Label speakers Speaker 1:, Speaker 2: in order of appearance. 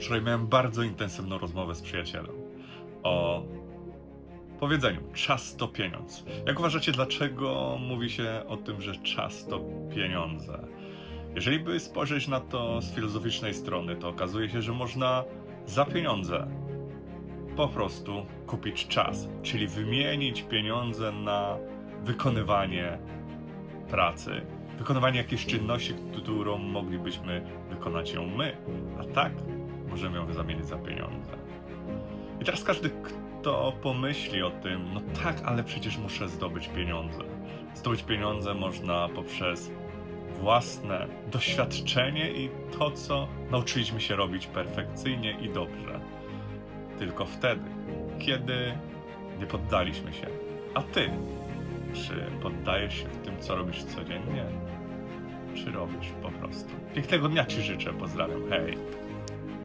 Speaker 1: Wczoraj miałem bardzo intensywną rozmowę z przyjacielem o powiedzeniu czas to pieniądz. Jak uważacie, dlaczego mówi się o tym, że czas to pieniądze? Jeżeli by spojrzeć na to z filozoficznej strony, to okazuje się, że można za pieniądze po prostu kupić czas, czyli wymienić pieniądze na wykonywanie pracy, wykonywanie jakiejś czynności, którą moglibyśmy wykonać ją my, a tak możemy ją zamienić za pieniądze. I teraz każdy, kto pomyśli o tym, no tak, ale przecież muszę zdobyć pieniądze. Zdobyć pieniądze można poprzez własne doświadczenie i to, co nauczyliśmy się robić perfekcyjnie i dobrze. Tylko wtedy, kiedy nie poddaliśmy się. A ty, czy poddajesz się w tym, co robisz codziennie? Czy robisz po prostu? Pięknego dnia ci życzę, pozdrawiam, hej!